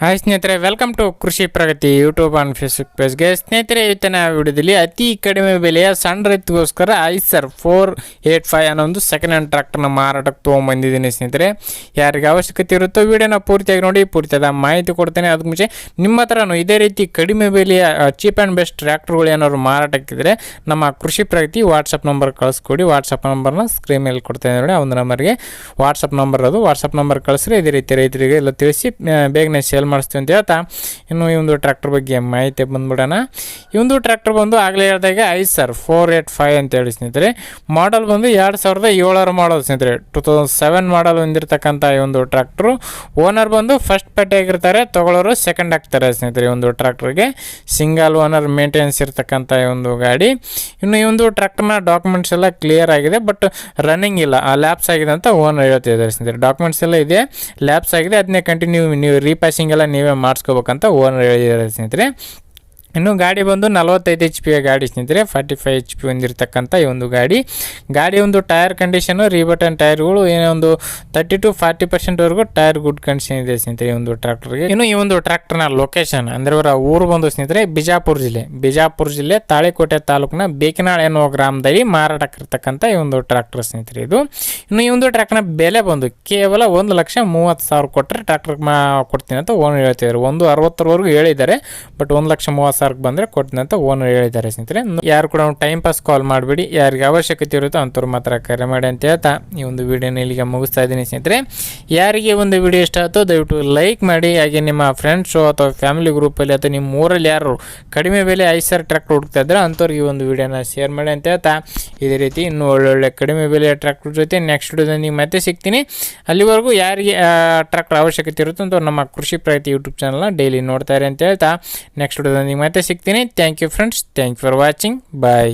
Hi ಸ್ನೇಹಿತರೆ welcome to Krishi Pragati YouTube and Facebook ಪೇಜ್ಗೆ ಸ್ನೇಹಿತರೆ ಇವತ್ತಿನ ವಿಡಿಯೋದಲ್ಲಿ ಅತಿ ಕಡಿಮೆ ಬೆಲೆಯ ಸಣ್ಣ ರೈತಗೋಸ್ಕರ ಐಸರ್ ಫೋರ್ ಏಟ್ ಫೈವ್ ಅನ್ನೋ ಒಂದು ಸೆಕೆಂಡ್ ಹ್ಯಾಂಡ್ ಟ್ರ್ಯಾಕ್ಟರ್ನ ಮಾರಾಟಕ್ಕೆ ತೊಗೊಂಬಂದಿದ್ದೀನಿ ಸ್ನೇಹಿತರೆ. ಯಾರಿಗೆ ಅವಶ್ಯಕತೆ ಇರುತ್ತೋ ವಿಡಿಯೋನ ಪೂರ್ತಿಯಾಗಿ ನೋಡಿ, ಪೂರ್ತಿಯಾದ ಮಾಹಿತಿ ಕೊಡ್ತೇನೆ. ಅದಕ್ಕೆ ಮುಂಚೆ ನಿಮ್ಮ ಹತ್ರನೂ ಇದೇ ರೀತಿ ಕಡಿಮೆ ಬೆಲೆಯ ಚೀಪ್ ಆ್ಯಂಡ್ ಬೆಸ್ಟ್ ಟ್ರ್ಯಾಕ್ಟರ್ಗಳು ಏನಾದ್ರು ಮಾರಾಟಕ್ಕಿದ್ರೆ ನಮ್ಮ ಕೃಷಿ ಪ್ರಗತಿ ವಾಟ್ಸಪ್ ನಂಬರ್ ಕಳಿಸ್ಕೊಡಿ. ವಾಟ್ಸಪ್ ನಂಬರ್ನ ಸ್ಕ್ರೀನ್ ಮೇಲೆ ಕೊಡ್ತೇನೆ ನೋಡಿ ಒಂದು ನಂಬರ್ಗೆ ವಾಟ್ಸಪ್ ನಂಬರ್ ಅದು ವಾಟ್ಸಪ್ ನಂಬರ್ ಕಳಿಸ್ರಿ ಇದೇ ರೀತಿ ರೈತರಿಗೆ ಎಲ್ಲ ತಿಳಿಸಿ ಬೇಗನೆ ಸೇಲ್ ಮಾಡಿಸ್ತೀವಿ ಅಂತ ಹೇಳ್ತಾ. ಇನ್ನು ಈ ಒಂದು ಟ್ರ್ಯಾಕ್ಟರ್ ಬಗ್ಗೆ ಮಾಹಿತಿ ಬಂದ್ಬಿಡೋಣ. ಈ ಒಂದು ಟ್ರ್ಯಾಕ್ಟರ್ ಬಂದು ಆಗಲೇ ಹೇಳಿದಾಗ ಐದು ಸರ್ ಫೋರ್ ಏಟ್ ಫೈವ್ ಅಂತ ಹೇಳಿ ಸ್ನೇಹಿತರೆ. ಮಾಡಲ್ ಬಂದು ಎರಡು ಸಾವಿರದ ಏಳರ ಮಾಡಲ್ ಸ್ನೇಹಿತರೆ. ಟು ತೌಸಂಡ್ ಸೆವೆನ್ ಮಾಡಲ್ ಹೊಂದಿರತಕ್ಕಂಥ ಈ ಒಂದು ಟ್ರ್ಯಾಕ್ಟ್ರು ಓನರ್ ಬಂದು ಫಸ್ಟ್ ಪೇಟೆ ಆಗಿರ್ತಾರೆ. ತಗೊಳ್ಳೋರು ಸೆಕೆಂಡ್ ಆಗ್ತಾರೆ ಸ್ನೇಹಿತರೆ ಈ ಒಂದು ಟ್ರ್ಯಾಕ್ಟ್ರಿಗೆ ಸಿಂಗಲ್ ಓನರ್ ಮೇಂಟೆನೆನ್ಸ್ ಇರ್ತಕ್ಕಂಥ ಈ ಒಂದು ಗಾಡಿ. ಇನ್ನು ಈ ಒಂದು ಟ್ರ್ಯಾಕ್ಟರ್ನ ಡಾಕ್ಯುಮೆಂಟ್ಸ್ ಎಲ್ಲ ಕ್ಲಿಯರ್ ಆಗಿದೆ. ಬಟ್ ರನ್ನಿಂಗ್ ಇಲ್ಲ. ಆ ಲ್ಯಾಬ್ಸ್ ಆಗಿದೆ ಅಂತ ಓನರ್ ಹೇಳ್ತಿದ್ದಾರೆ ಸ್ನೇಹಿತರೆ. ಡಾಕ್ಯುಮೆಂಟ್ಸ್ ಎಲ್ಲ ಇದೆ. ಲ್ಯಾಬ್ಸ್ ಆಗಿದೆ. ಅದನ್ನೇ ಕಂಟಿನ್ಯೂ ನೀವು ರೀಪಾಸಿಂಗ್ ಎಲ್ಲ ನೀವೇ ಮಾಡಿಸ್ಕೋಬೇಕಂತ ಓನರ್ ಹೇಳಿದ್ದಾರೆ ಸ್ನೇಹಿತರೆ. ಇನ್ನು ಗಾಡಿ ಬಂದು ನಲವತ್ತೈದು ಎಚ್ ಪಿ ಗಾಡಿ ಸ್ನೇಹಿತರೆ ಫಾರ್ಟಿ ಫೈವ್ ಎಚ್ ಪಿ ಹೊಂದಿರತಕ್ಕಂಥ ಈ ಒಂದು ಗಾಡಿ. ಗಾಡಿ ಒಂದು ಟೈರ್ ಕಂಡೀಷನು ರೀಬಟನ್ ಟೈರ್ಗಳು ಏನೋ ಒಂದು ತರ್ಟಿ ಟು ಫಾರ್ಟಿ ಪರ್ಸೆಂಟ್ವರೆಗೂ ಟೈರ್ ಗುಡ್ ಕಂಡೀಷನ್ ಇದೆ ಸ್ನೇಹಿತರೆ ಈ ಒಂದು ಟ್ರ್ಯಾಕ್ಟರ್ಗೆ ಇನ್ನು ಈ ಒಂದು ಟ್ರ್ಯಾಕ್ಟರ್ನ ಲೊಕೇಶನ್ ಅಂದರೆ ಅವರ ಊರು ಬಂದು ಸ್ನೇಹಿತರೆ ಬಿಜಾಪುರ ಜಿಲ್ಲೆ. ಬಿಜಾಪುರ ಜಿಲ್ಲೆ ತಾಳಿಕೋಟೆ ತಾಲೂಕಿನ ಬೇಕಿನಾಳ್ ಎನ್ನುವ ಗ್ರಾಮದಲ್ಲಿ ಮಾರಾಟಕ್ಕಿರ್ತಕ್ಕಂಥ ಈ ಒಂದು ಟ್ರ್ಯಾಕ್ಟರ್ ಸ್ನೇಹಿತರೆ ಇದು. ಇನ್ನು ಈ ಒಂದು ಟ್ರ್ಯಾಕ್ಟರ್ನ ಬೆಲೆ ಬಂದು ಕೇವಲ ಒಂದು ಲಕ್ಷ ಮೂವತ್ತು ಸಾವಿರ ಕೊಟ್ಟರೆ ಟ್ರ್ಯಾಕ್ಟರ್ ಮಾ ಕೊಡ್ತೀನಿ ಅಂತ ಓನ್ ಹೇಳ್ತಿದ್ದಾರೆ. ಒಂದು ಅರವತ್ತರವರೆಗೂ ಹೇಳಿದ್ದಾರೆ ಬಟ್ ಒಂದು ಲಕ್ಷ ಮೂವತ್ತು ಸಾವಿರಕ್ಕೆ ಬಂದರೆ ಕೊಡ್ತೀನಿ ಅಂತ ಓನರ್ ಹೇಳಿದ್ದಾರೆ ಸ್ನೇಹಿತರೆ. ಯಾರು ಕೂಡ ಟೈಮ್ ಪಾಸ್ ಕಾಲ್ ಮಾಡಬೇಡಿ. ಯಾರಿಗೆ ಅವಶ್ಯಕತೆ ಇರುತ್ತೋ ಅಂಥವ್ರು ಮಾತ್ರ ಕರೆ ಮಾಡಿ ಅಂತ ಹೇಳ್ತಾ ಈ ಒಂದು ವಿಡಿಯೋನ ಇಲ್ಲಿಗೆ ಮುಗಿಸ್ತಾ ಇದ್ದೀನಿ ಸ್ನೇಹಿತರೆ. ಯಾರಿಗೆ ಒಂದು ವಿಡಿಯೋ ಇಷ್ಟ ಆಯಿತು ದಯವಿಟ್ಟು ಲೈಕ್ ಮಾಡಿ. ಹಾಗೆ ನಿಮ್ಮ ಫ್ರೆಂಡ್ಸು ಅಥವಾ ಫ್ಯಾಮಿಲಿ ಗ್ರೂಪಲ್ಲಿ ಅಥವಾ ನಿಮ್ಮ ಊರಲ್ಲಿ ಯಾರು ಕಡಿಮೆ ಬೆಲೆ ಐಸರ್ ಟ್ರ್ಯಾಕ್ಟರ್ ಹುಡುಕ್ತಾ ಇದ್ರೆ ಅಂಥವ್ರಿಗೆ ಈ ಒಂದು ವಿಡಿಯೋನ ಶೇರ್ ಮಾಡಿ ಅಂತ ಹೇಳ್ತಾ ಇದೇ ರೀತಿ ಇನ್ನೂ ಒಳ್ಳೊಳ್ಳೆ ಕಡಿಮೆ ಬೆಲೆಯ ಟ್ರ್ಯಾಕ್ಟರ್ ಜೊತೆ ನೆಕ್ಸ್ಟ್ ವಿಡಿಯೋದಲ್ಲಿ ಮತ್ತೆ ಸಿಗ್ತೀನಿ. ಅಲ್ಲಿವರೆಗೂ ಯಾರಿಗೆ ಟ್ರ್ಯಾಕ್ಟರ್ ಅವಶ್ಯಕತೆ ಇರುತ್ತೋ ಅಂತ ನಮ್ಮ ಕೃಷಿ ಪ್ರಗತಿ ಯೂಟ್ಯೂಬ್ ಚಾನಲ್ನ ಡೈಲಿ ನೋಡ್ತಾರೆ ಅಂತ ಹೇಳ್ತಾ ನೆಕ್ಸ್ಟ್ ವಿಡಿಯೋದಲ್ಲಿ ಮತ್ತೆ ಸಿಗ್ತೀನಿ thank you friends thank you for watching bye